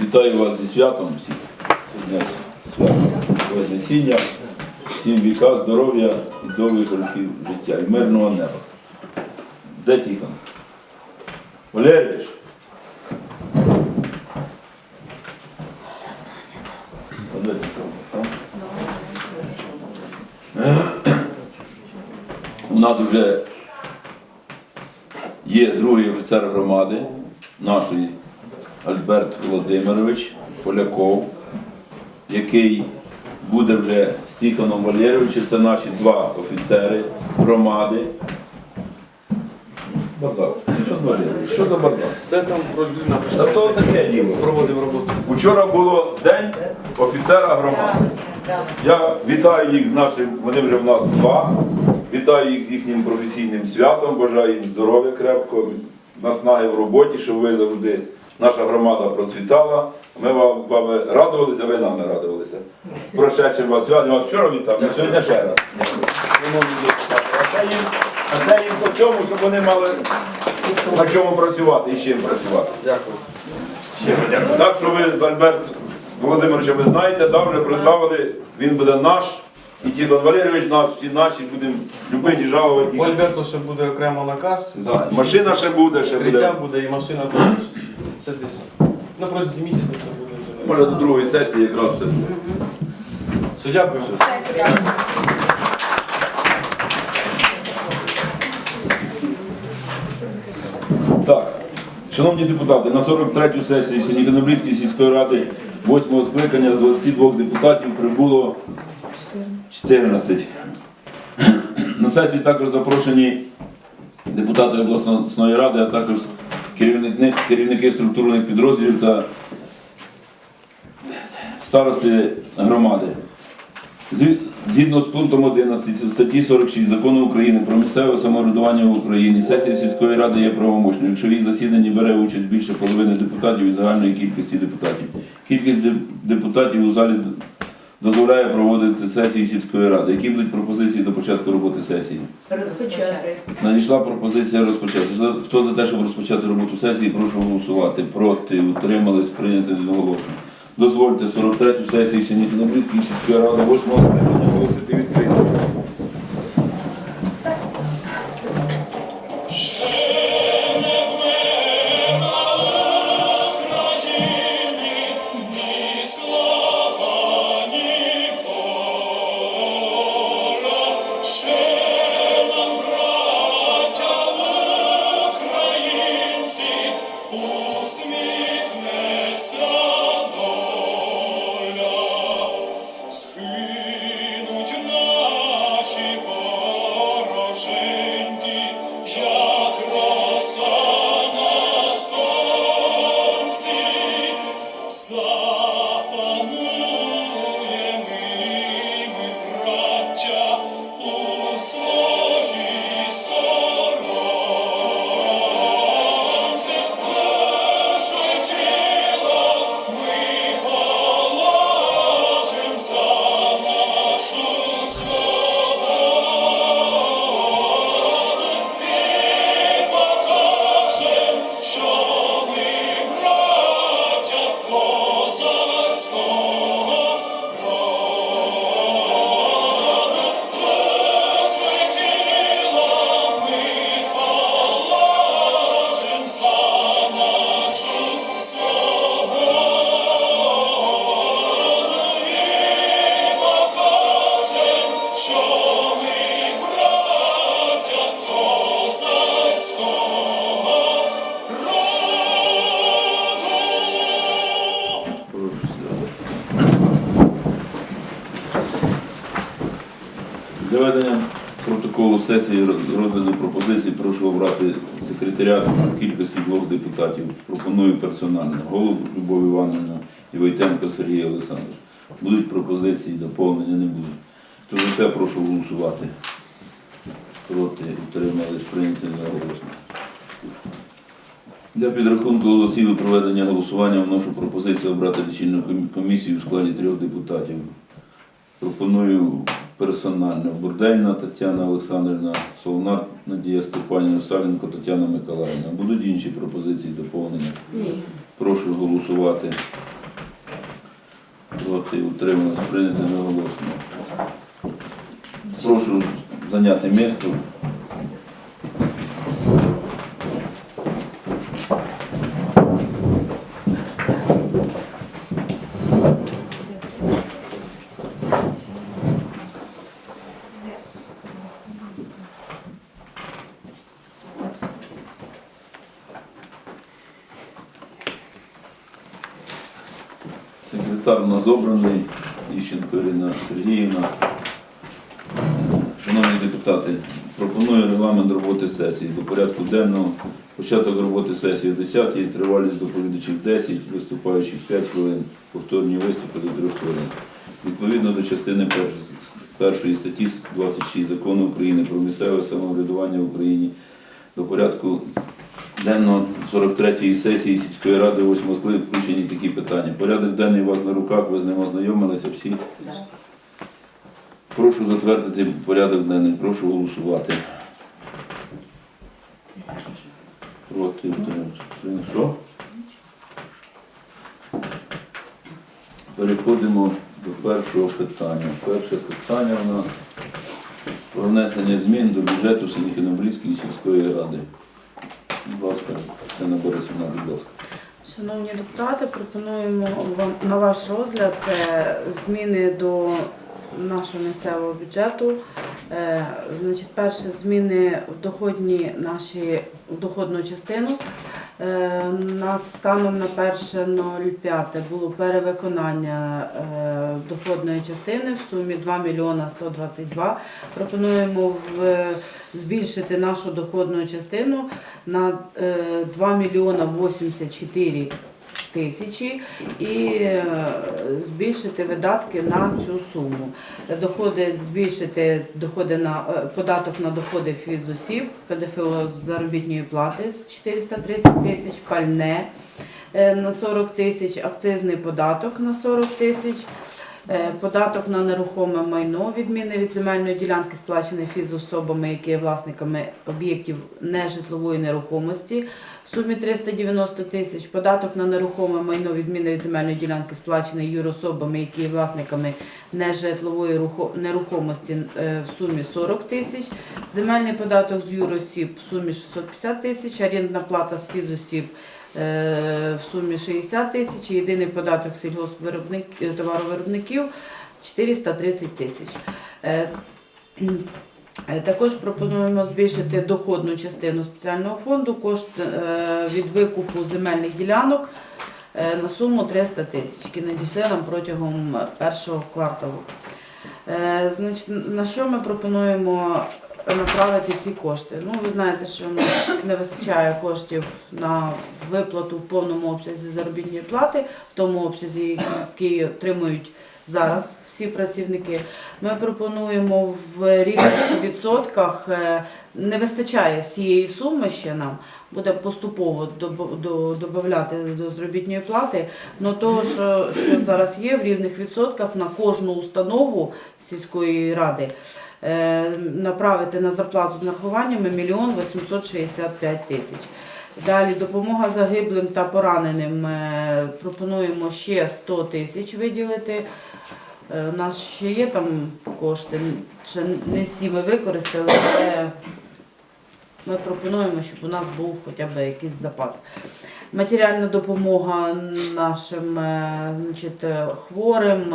Вітаю вас зі святом всіх. Сьогодні свято Вознесіння. Всім віка, здоров'я і довгих років життя і мирного неба. Де Тихон? Валерійович? У нас вже є другий офіцер громади нашої Альберт Володимирович Поляков, який буде вже з Тихоном Валерійовичем. Це наші два офіцери громади. Бардак. Що за Валерійович? Що за бардак? Де там про людина Та то таке діло. проводив роботу? Вчора було день офіцера громади. Я вітаю їх з нашим, вони вже в нас два. Вітаю їх з їхнім професійним святом, бажаю їм здоров'я крепкого, наснаги в роботі, щоб ви завжди, наша громада процвітала. Ми вам вами радувалися, ви нами радувалися. Прошедшим вас свят, я вас вчора вітав, і сьогодні ще раз. А це їм, а це їм по цьому, щоб вони мали на чому працювати і з чим працювати. Дякую. Так що ви, Альберт Володимировича, ви знаєте, да, вже представили, він буде наш, і Тіхон Валерійович наш, всі наші, будемо любити жалувати. Альберту ще буде окремо наказ. Да, Машина ще буде, ще буде. буде і машина буде. Це десь. На протязі місяця це буде вже. Може до другої сесії якраз все буде. Все, дякую. Так, шановні депутати, на 43-ю сесію Сініконобрівської сільської ради 8 скликання з 22 депутатів прибуло 14. На сесію також запрошені депутати обласної ради, а також керівники, керівники структурних підрозділів та старости громади. Згідно з пунктом 11 статті 46 закону України про місцеве самоврядування в Україні, сесія сільської ради є правомочною, якщо в її засіданні бере участь більше половини депутатів від загальної кількості депутатів. Кількість депутатів у залі дозволяє проводити сесії сільської ради. Які будуть пропозиції до початку роботи сесії? Розпочати. Надійшла пропозиція розпочати. За- Хто за те, щоб розпочати роботу сесії, прошу голосувати. Проти, утримались, прийняти одноголосно. Дозвольте 43-ю сесію Сінікінобрізької сільської ради 8 скликання оголосити відкритою. Сесії роз- розгляду пропозицій прошу обрати секретаря кількості двох депутатів. Пропоную персонально. Голову Любов Івановна і Войтенко Сергій Олександрович. Будуть пропозиції, доповнення не будуть. За те, прошу голосувати. Проти, утримались, прийняти неголосно. Для підрахунку голосів і проведення голосування вношу пропозицію обрати лічильну комісію в складі трьох депутатів. Пропоную персонально. Бурдейна Тетяна Олександрівна, Солонар Надія Степанівна, Саленко Тетяна Миколаївна. Будуть інші пропозиції доповнення. Ні. Прошу голосувати. Проти утрималось прийнято неголосно. Прошу зайняти місце. Секретар у нас обраний, Іщенко Ірина Сергіївна. Шановні депутати, пропоную регламент роботи сесії до порядку денного. Початок роботи сесії о 10 тривалість доповідачів 10, виступаючих 5 хвилин, повторні виступи до 3 хвилин. Відповідно до частини першої статті 26 Закону України про місцеве самоврядування в Україні до порядку денного 43-ї сесії сільської ради 8 скликання включені такі питання. Порядок денний у вас на руках, ви з ним ознайомилися всі. Прошу затвердити порядок денний, прошу голосувати. Проти утримався. Що? Переходимо до першого питання. Перше питання у нас про внесення змін до бюджету Синихінобліцької сільської ради. Будь ласка, Тетяна Борисівна, будь ласка. Шановні депутати, пропонуємо вам на ваш розгляд е, зміни до нашого місцевого бюджету. Е, Значить, перше зміни в доходні наші в доходну частину. Е, нас станом на 1.05 було перевиконання е, доходної частини в сумі 2 мільйона 122. Пропонуємо в, збільшити нашу доходну частину на е, 2 мільйона 84 тисячі і е, збільшити видатки на цю суму. Доходи збільшити доходи на е, податок на доходи фізосіб, ПДФО з заробітної плати з 430 тисяч, пальне е, на 40 тисяч, акцизний податок на 40 тисяч. Е, Податок на нерухоме майно, відмінне від земельної ділянки, сплачений фізособами, які є власниками об'єктів нежитлової нерухомості, в сумі 390 тисяч. Податок на нерухоме майно, відмінне від земельної ділянки, сплачений юрособами, які є власниками нежитлової нерухомості, е, в сумі 40 тисяч. Земельний податок з юросіб в сумі 650 тисяч, орендна плата з фізосіб в сумі 60 тисяч, єдиний податок сільгоспвиробник- товаровиробників 430 тисяч. Е, е, Також пропонуємо збільшити доходну частину спеціального фонду, кошт е, від викупу земельних ділянок е, на суму 300 тисяч, які надійшли нам протягом першого кварталу. Е, на що ми пропонуємо направити ці кошти? Ну, ви знаєте, що не вистачає коштів на виплату в повному обсязі заробітної плати, в тому обсязі, який отримують зараз всі працівники. Ми пропонуємо в рівних відсотках. е, Не вистачає всієї суми ще нам, буде поступово доб- до- заробітної плати. але того, що, що зараз є в рівних відсотках на кожну установу сільської ради, е, направити на зарплату з нарахуваннями 1 мільйон 865 тисяч. Далі допомога загиблим та пораненим е, пропонуємо ще 100 тисяч виділити. Е, У нас ще є там кошти, ще не всі ми використали, але ми пропонуємо, щоб у нас був хоча б якийсь запас. Матеріальна допомога нашим е, значить, хворим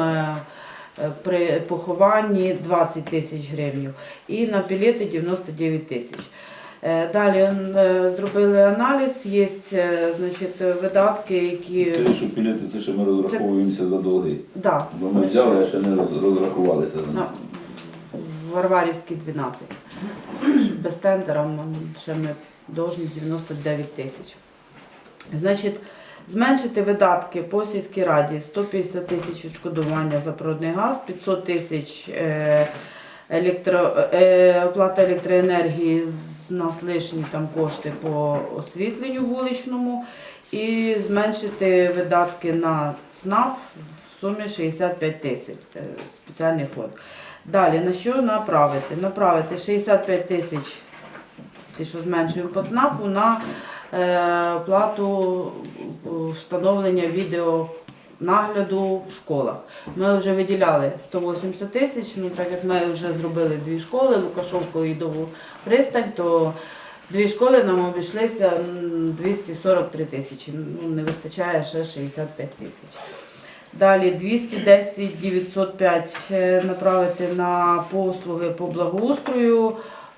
при похованні 20 тисяч гривень і на білети 99 тисяч. Е, Далі е, зробили аналіз, є е, значить, видатки, які Те, що пілети, це ще ми розраховуємося за долги. да, Бо ми взяли, а ще не розрахувалися за них. Варварівській 12. Без тендера ще ми должні 99 тисяч. Значить, зменшити видатки по сільській раді 150 тисяч відшкодування за природний газ, 500 тисяч електро, оплата електроенергії, з нас лишні там кошти по освітленню вуличному і зменшити видатки на ЦНАП в сумі 65 тисяч. Це спеціальний фонд. Далі, на що направити? Направити 65 тисяч, ці, що зменшуємо по ЦНАПу, на е, плату встановлення відеонагляду в школах. Ми вже виділяли 180 тисяч, ну так як ми вже зробили дві школи, Лукашовку і Довгу пристань, то дві школи нам обійшлися 243 тисячі. Ну, не вистачає ще 65 тисяч. Далі 210 905 е, направити на послуги по благоустрою.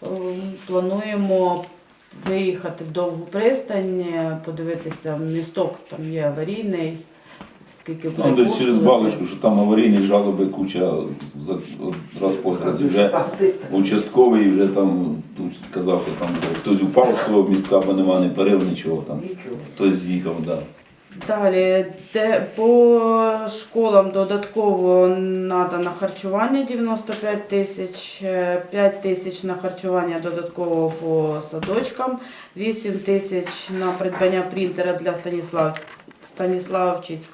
Ем, Плануємо виїхати в довгу пристань, е, подивитися місток, там є аварійний, скільки буде Там десь через балочку, що там аварійні жалоби куча за раз раз вже участковий вже там казав, що там хтось упав з того містка, бо нема ні перив, нічого там. Хтось з'їхав, да. Далі, де по школам додатково треба на харчування 95 тисяч, е, 5 тисяч на харчування додатково по садочкам, 8 тисяч на придбання принтера для Станіслав, Станіславчицького